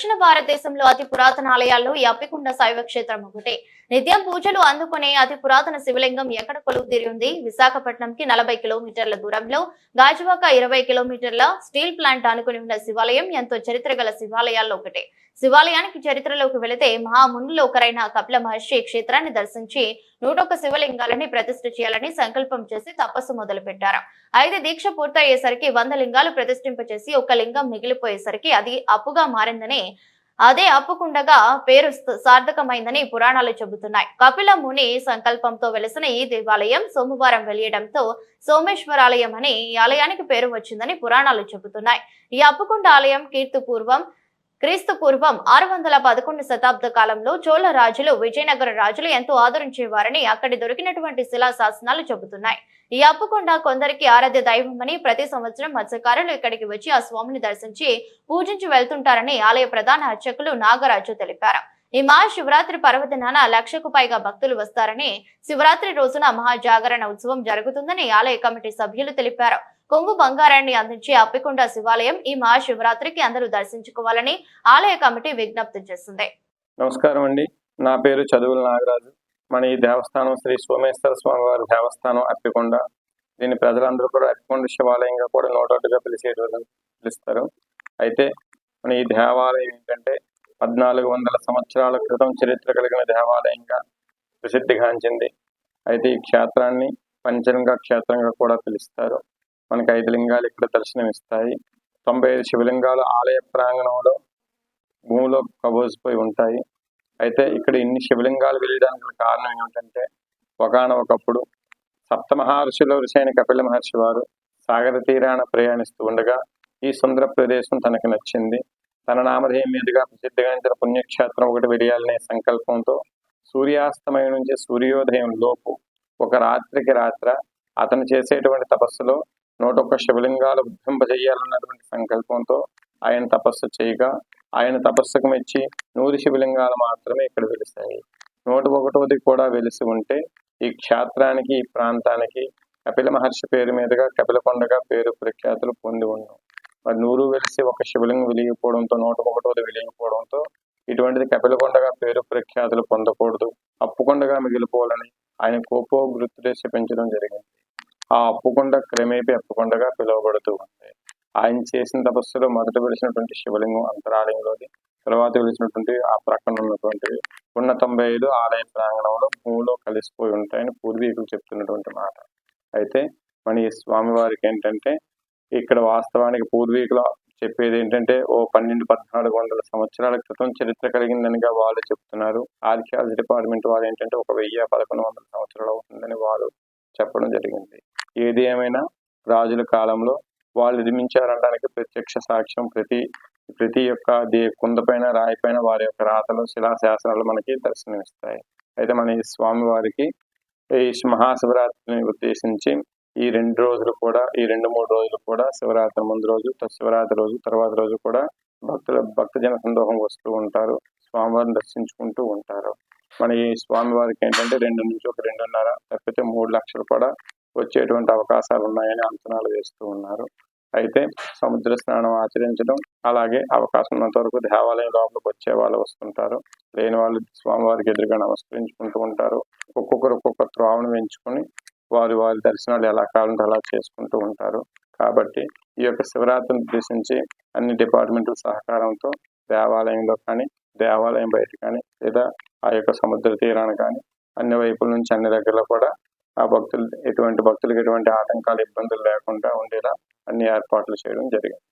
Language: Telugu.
దక్షిణ భారతదేశంలో అతి పురాతన ఆలయాల్లో ఈ అప్పికొండ శైవ క్షేత్రం ఒకటి. నిత్యం పూజలు అందుకునే అతి పురాతన శివలింగం ఎక్కడ కొలువు తీరి ఉంది? విశాఖపట్నంకి నలభై కిలోమీటర్ల దూరంలో గాజువాక ఇరవై కిలోమీటర్ల స్టీల్ ప్లాంట్ అనుకుని ఉన్న శివాలయం ఎంతో చరిత్ర గల శివాలయాల్లో ఒకటి. శివాలయానికి చరిత్రలోకి వెళితే మహామునులో ఒకరైన కపిల మహర్షి క్షేత్రాన్ని దర్శించి నూటొక్క శివలింగాలని ప్రతిష్ఠ చేయాలని సంకల్పం చేసి తపస్సు మొదలు పెట్టారు అయితే దీక్ష పూర్తయ్యేసరికి వంద లింగాలు ప్రతిష్ఠింపచేసి ఒక లింగం మిగిలిపోయేసరికి అది అప్పుగా మారిందని అదే అప్పుకుండగా పేరు సార్థకమైందని పురాణాలు చెబుతున్నాయి. కపిల ముని సంకల్పంతో వెలిసిన ఈ దేవాలయం సోమవారం వెలియడంతో సోమేశ్వరాలయం అని ఈ ఆలయానికి పేరు వచ్చిందని పురాణాలు చెబుతున్నాయి. ఈ అప్పుకుండ ఆలయం కీర్తి పూర్వం క్రీస్తు పూర్వం ఆరు వందల పదకొండు శతాబ్ద కాలంలో చోళ రాజులు విజయనగర రాజులు ఎంతో ఆదరించేవారని అక్కడి దొరికినటువంటి శిలా శాసనాలు చెబుతున్నాయి. ఈ అప్పుకొండ కొందరికి ఆరాధ్య దైవమని ప్రతి సంవత్సరం మత్స్యకారులు ఇక్కడికి వచ్చి ఆ స్వామిని దర్శించి పూజించి వెళ్తుంటారని ఆలయ ప్రధాన అర్చకులు నాగరాజు తెలిపారు. ఈ మహాశివరాత్రి పర్వదినాన లక్షకు పైగా భక్తులు వస్తారని శివరాత్రి రోజున మహాజాగరణ ఉత్సవం జరుగుతుందని ఆలయ కమిటీ సభ్యులు తెలిపారు. కొంగు బంగారాన్ని అందించే అప్పికొండ శివాలయం ఈ మహాశివరాత్రికి అందరూ దర్శించుకోవాలని ఆలయ కమిటీ విజ్ఞప్తి చేసింది. నమస్కారం అండి. నా పేరు చదువుల నాగరాజు. మన ఈ దేవస్థానం శ్రీ సోమేశ్వర స్వామి వారి దేవస్థానం అప్పికొండ. దీన్ని ప్రజలందరూ కూడా అప్పికొండ శివాలయంగా కూడా నోటోటుగా పిలిచే పిలుస్తారు. అయితే మన ఈ దేవాలయం ఏంటంటే పద్నాలుగు వందల సంవత్సరాల క్రితం చరిత్ర కలిగిన దేవాలయంగా ప్రసిద్ధిగాంచింది అయితే ఈ క్షేత్రాన్ని పంచరంగ క్షేత్రంగా కూడా పిలుస్తారు. మనకి ఐదు లింగాలు ఇక్కడ దర్శనమిస్తాయి. తొంభై ఐదు శివలింగాలు ఆలయ ప్రాంగణంలో భూమిలో కబోసిపోయి ఉంటాయి. అయితే ఇక్కడ ఇన్ని శివలింగాలు వెళ్ళడానికి కారణం ఏమిటంటే ఒకనొకప్పుడు సప్త మహర్షిలో ఋషైన కపిల మహర్షి వారు సాగర తీరాన ప్రయాణిస్తూ ఉండగా ఈ సుందర ప్రదేశం తనకు నచ్చింది. తన నామధేయం మీదుగా ప్రసిద్ధిగాంచిన పుణ్యక్షేత్రం ఒకటి వెలియాలనే సంకల్పంతో సూర్యాస్తమయం నుంచి సూర్యోదయం లోపు ఒక రాత్రికి రాత్ర అతను చేసేటువంటి తపస్సులో నూట ఒక్క శివలింగాలు ఉద్భింపజేయాలన్నటువంటి సంకల్పంతో ఆయన తపస్సు చేయగా ఆయన తపస్సుకు మెచ్చి నూరు శివలింగాలు మాత్రమే ఇక్కడ వెలిసాయి. నూట ఒకటోది కూడా వెలిసి ఉంటే ఈ క్షేత్రానికి ఈ ప్రాంతానికి కపిల మహర్షి పేరు మీదుగా కపిలకొండగా పేరు ప్రఖ్యాతులు పొంది ఉన్నాం మరి నూరు వెలిసి ఒక శివలింగం వెలిగిపోవడంతో నూట ఒకటోది వెలిగిపోవడంతో ఇటువంటిది కపిలకొండగా పేరు ప్రఖ్యాతులు పొందకూడదు. అప్పుకొండగా మిగిలిపోవాలని ఆయన కోపో గుర్తుదేశ పెంచడం జరిగింది. ఆ అప్పుకొండ క్రమేపీ అప్పుకొండగా పిలువబడుతూ ఉంది. ఆయన చేసిన తపస్సులో మొదట వెలిసినటువంటి శివలింగం అంతరాలయంలోది తర్వాత వెలిసినటువంటి ఆ ప్రక్కన ఉన్నటువంటివి ఉన్న తొంభై ఐదు ఆలయ ప్రాంగణంలో భూమిలో కలిసిపోయి ఉంటాయని పూర్వీకులు చెప్తున్నటువంటి మాట. అయితే మన ఈ స్వామివారికి ఏంటంటే ఇక్కడ వాస్తవానికి పూర్వీకులు చెప్పేది ఏంటంటే ఓ పన్నెండు పద్నాలుగు వందల సంవత్సరాల క్రితం చరిత్ర కలిగిందనిగా వాళ్ళు చెప్తున్నారు. ఆర్కియాలజీ డిపార్ట్మెంట్ వాళ్ళు ఏంటంటే ఒక వెయ్యి పదకొండు వందల సంవత్సరాలు అవుతుందని వారు చెప్పడం జరిగింది. ఏది ఏమైనా రాజుల కాలంలో వాళ్ళు నిర్మించారనడానికి ప్రత్యక్ష సాక్ష్యం ప్రతి ప్రతి యొక్క దే కుందపైన రాయిపైన వారి యొక్క రాతలు శిలాశాసనాలు మనకి దర్శనమిస్తాయి. అయితే మన ఈ స్వామి వారికి ఈ మహాశివరాత్రిని ఉద్దేశించి ఈ రెండు రోజులు కూడా ఈ రెండు మూడు రోజులు కూడా శివరాత్రి ముందు రోజు శివరాత్రి రోజు తర్వాత రోజు కూడా భక్తుల భక్తజన సందోహం వస్తూ ఉంటారు. స్వామివారిని దర్శించుకుంటూ ఉంటారు. మన ఈ స్వామివారికి ఏంటంటే రెండు నుంచి ఒక రెండున్నర తప్పితే మూడు లక్షలు కూడా వచ్చేటువంటి అవకాశాలు ఉన్నాయని అంచనాలు వేస్తూ ఉన్నారు. అయితే సముద్ర స్నానం ఆచరించడం అలాగే అవకాశం ఉన్నంత వరకు దేవాలయం లోపలికి వచ్చే వాళ్ళు వస్తుంటారు. లేని వాళ్ళు స్వామివారికి ఎదురుగా నమస్కరించుకుంటూ ఉంటారు. ఒక్కొక్కరు ఒక్కొక్క త్రోవను ఎంచుకొని వారి వారి దర్శనాలు ఎలా కావాలంటే అలా చేసుకుంటూ ఉంటారు. కాబట్టి ఈ యొక్క శివరాత్రిని ఉద్దేశించి అన్ని డిపార్ట్మెంట్ల సహకారంతో దేవాలయంలో కానీ దేవాలయం బయట కానీ లేదా ఆ యొక్క సముద్ర తీరాన కానీ అన్ని వైపుల నుంచి అన్ని దగ్గరలో కూడా ఆ భక్తులు ఎటువంటి భక్తులకు ఎటువంటి ఆటంకాలు ఇబ్బందులు లేకుండా ఉండేలా అన్ని ఏర్పాట్లు చేయడం జరిగింది.